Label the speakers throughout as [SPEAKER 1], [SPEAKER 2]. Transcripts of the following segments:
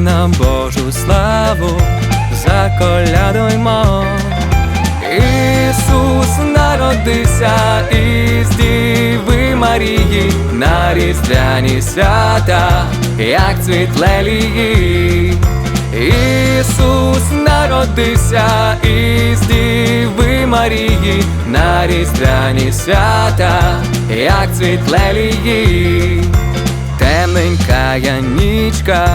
[SPEAKER 1] на Божу славу, заколядуймо. Ісус народився із Діви Марії на різдвяні свята, як цвіт лелії. Ісус народився із Діви Марії на різдвяні свята, як цвіт лелії. Темненька нічка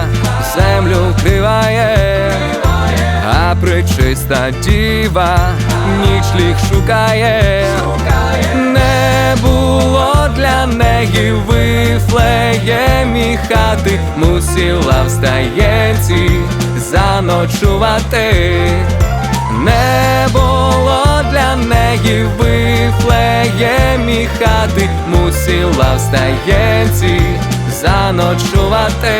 [SPEAKER 1] землю вкриває, а причиста діва ніч ліг шукає, не було для неї Вифлеємі хати, мусила в стаєнці заночувати. Не було для неї Вифлеємі хати, мусила в стаєнці заночувати.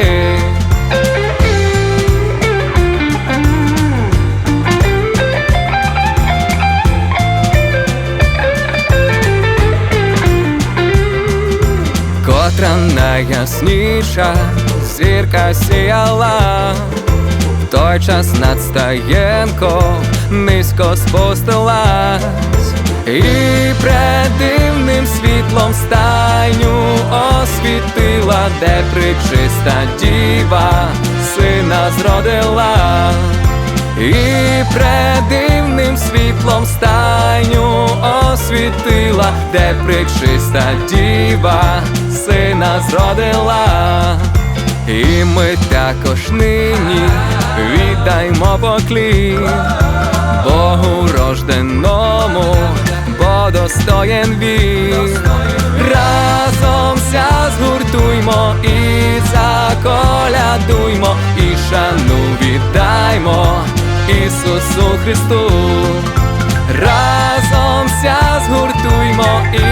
[SPEAKER 1] Котра найясніша зірка сіяла, в той час над стаєнком низько спустилась, і пред дивним світлом стайню освітила, де причиста діва сина зродила. І пред дивним світлом стайню освітила, де причиста діва сина зродила. І ми також нині віддаймо поклін Богу рожденому, бо достоєн він. Разом Серця згуртуймо і заколядуймо, і шану віддаймо Ісусу Христу, разом ся згуртуймо. і